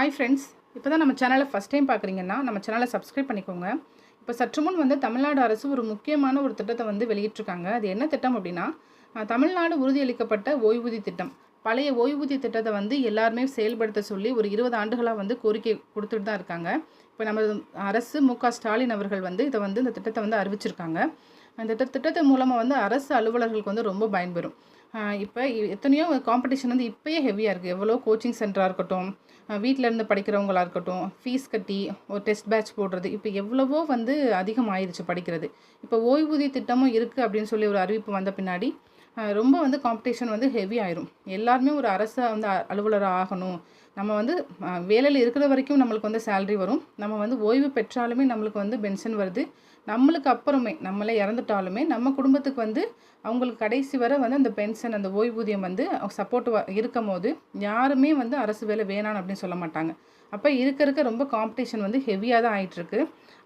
Hi friends இப்போ தான் நம்ம சேனலை ஃபஸ்ட் டைம் பார்க்குறீங்கன்னா நம்ம சேனலை சப்ஸ்கிரைப் பண்ணிக்கோங்க. இப்போ சற்று முன் வந்து தமிழ்நாடு அரசு ஒரு முக்கியமான ஒரு திட்டத்தை வந்து வெளியிட்டிருக்காங்க. அது என்ன திட்டம் அப்படின்னா தமிழ்நாடு உறுதியளிக்கப்பட்ட ஓய்வூதிய திட்டம். பழைய ஓய்வூதிய திட்டத்தை வந்து எல்லாருமே செயல்படுத்த சொல்லி ஒரு இருபது ஆண்டுகளாக வந்து கோரிக்கை கொடுத்துட்டு தான் இருக்காங்க. இப்போ நம்ம அரசு மு க ஸ்டாலின் அவர்கள் வந்து இதை வந்து இந்த திட்டத்தை வந்து அறிவிச்சிருக்காங்க. அந்த திட்ட- திட்டத்தின் மூலமாக வந்து அரசு அலுவலர்களுக்கு வந்து ரொம்ப பயன்பெறும். இப்போ எத்தனையோ காம்படிஷன் வந்து இப்போயே ஹெவியாக இருக்குது எவ்வளோ கோச்சிங் சென்டராக இருக்கட்டும் வீட்டில் இருந்து படிக்கிறவங்களா இருக்கட்டும் ஃபீஸ் கட்டி ஒரு டெஸ்ட் பேட்ச் போடுறது இப்போ எவ்வளவோ வந்து அதிகமாயிருச்சு படிக்கிறது. இப்போ ஓய்வூதிய திட்டமும் இருக்குது அப்படின்னு சொல்லி ஒரு அறிவிப்பு வந்த பின்னாடி ரொம்ப வந்து காம்படிஷன் வந்து ஹெவி ஆயிரும். எல்லாருமே ஒரு அரசு வந்து அ- அலுவலராக ஆகணும். நம்ம வந்து வேலையில் இருக்கிற வரைக்கும் நம்மளுக்கு வந்து சேல்ரி வரும். நம்ம வந்து ஓய்வு பெற்றாலுமே நம்மளுக்கு வந்து பென்ஷன் வருது. நம்மளுக்கு அப்புறமே நம்மளே இறந்துட்டாலுமே நம்ம குடும்பத்துக்கு வந்து அவங்களுக்கு கடைசி வரை வந்து அந்த பென்ஷன் அந்த ஓய்வூதியம் வந்து சப்போர்ட் இருக்கும் போது யாருமே வந்து அரசு வேலை வேணாம் அப்படின்னு சொல்ல மாட்டாங்க. அப்போ இருக்க இருக்க ரொம்ப காம்படிஷன் வந்து ஹெவியாக தான் ஆகிட்டுருக்கு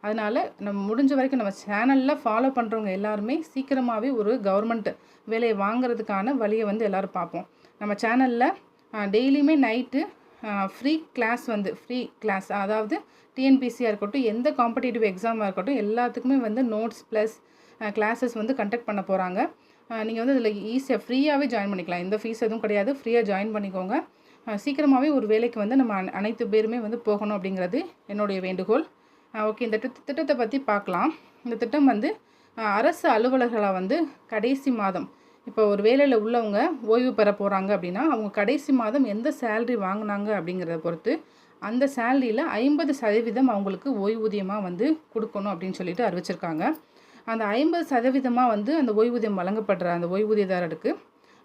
அதனால் நம்ம முடிஞ்ச வரைக்கும் நம்ம சேனலில் ஃபாலோ பண்ணுறவங்க எல்லாருமே சீக்கிரமாகவே ஒரு கவர்மெண்ட் வேலையை வாங்குறதுக்கான வழியை வந்து எல்லோரும் பார்ப்போம். நம்ம சேனலில் டெய்லியுமே நைட்டு ஃப்ரீ கிளாஸ் வந்து ஃப்ரீ கிளாஸ் அதாவது டிஎன்பிசியாக இருக்கட்டும் எந்த காம்படிட்டிவ் எக்ஸாமாக இருக்கட்டும் எல்லாத்துக்குமே வந்து நோட்ஸ் ப்ளஸ் கிளாஸஸ் வந்து கண்டக்ட் பண்ண போகிறாங்க நீங்கள் வந்து இதில் ஈஸியாக ஃப்ரீயாகவே ஜாயின் பண்ணிக்கலாம். எந்த ஃபீஸ் எதுவும் கிடையாது. ஃப்ரீயாக ஜாயின் பண்ணிக்கோங்க. சீக்கிரமாகவே ஒரு வேலைக்கு வந்து நம்ம அனைத்து பேருமே வந்து போகணும் அப்படிங்கிறது என்னுடைய வேண்டுகோள். ஓகே இந்த திட்ட- திட்டத்தை பற்றி பார்க்கலாம் இந்த திட்டம் வந்து அரசு அலுவலர்களை வந்து கடைசி மாதம் இப்போ ஒரு வேலையில் உள்ளவங்க ஓய்வு பெற போகிறாங்க அப்படின்னா அவங்க கடைசி மாதம் எந்த சேலரி வாங்கினாங்க அப்படிங்கிறத பொறுத்து அந்த சேலரியில் ஐம்பது சதவீதம் அவங்களுக்கு ஓய்வூதியமாக வந்து கொடுக்கணும் அப்படின்னு சொல்லிட்டு அறிவிச்சிருக்காங்க. அந்த ஐம்பது சதவீதமாக வந்து அந்த ஓய்வூதியம் வழங்கப்படுற அந்த ஓய்வூதியதாரருக்கு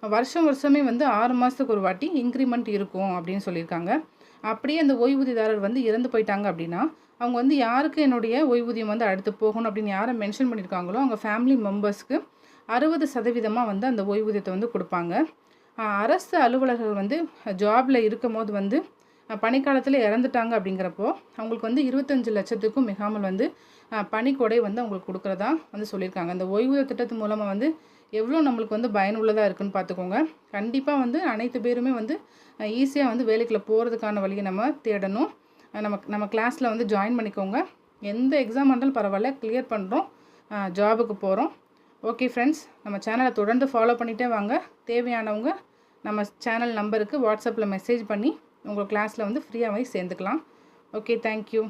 வருஷம் வருஷமே வந்து ஆறு மாதத்துக்கு ஒரு வாட்டி இன்க்ரிமெண்ட் இருக்கும் அப்படின்னு சொல்லியிருக்காங்க. அப்படியே அந்த ஓய்வூதியதாரர் வந்து இறந்து போயிட்டாங்க அப்படின்னா அவங்க வந்து யாருக்கு என்னுடைய ஓய்வூதியம் வந்து அடுத்து போகணும் அப்படின்னு யாரை மென்ஷன் பண்ணியிருக்காங்களோ அவங்க ஃபேமிலி மெம்பர்ஸ்க்கு அறுபது சதவீதமாக வந்து அந்த ஓய்வூதியத்தை வந்து கொடுப்பாங்க. அரசு அலுவலர்கள் வந்து ஜாபில் இருக்கும் போது வந்து அஹ் பணிக்காலத்தில் இறந்துட்டாங்க அப்படிங்கிறப்போ அவங்களுக்கு வந்து இருபத்தஞ்சு லட்சத்துக்கும் மிகாமல் வந்து பணிக்கொடை வந்து அவங்களுக்கு கொடுக்குறதா வந்து சொல்லியிருக்காங்க. அந்த ஓய்வூதிய திட்டத்து மூலமாக வந்து எவ்வளோ நம்மளுக்கு வந்து பயனுள்ளதாக இருக்குன்னு பார்த்துக்கோங்க. கண்டிப்பாக வந்து அனைத்து பேருமே வந்து ஈஸியாக வந்து வேலைக்குள்ள போகிறதுக்கான வழியை நம்ம தேடணும். நம்ம நம்ம கிளாஸில் வந்து ஜாயின் பண்ணிக்கோங்க. எந்த எக்ஸாம் வந்தாலும் பரவாயில்ல கிளியர் பண்ணுறோம் ஜாபுக்கு போகிறோம் ஓகே ஃப்ரெண்ட்ஸ் நம்ம சேனலை தொடர்ந்து ஃபாலோ பண்ணிகிட்டே வாங்க. தேவையானவங்க நம்ம சேனல் நம்பருக்கு வாட்ஸ்அப்பில் மெசேஜ் பண்ணி உங்கள் கிளாஸில் வந்து ஃப்ரீயாகவே சேர்ந்துக்கலாம். Okay thank you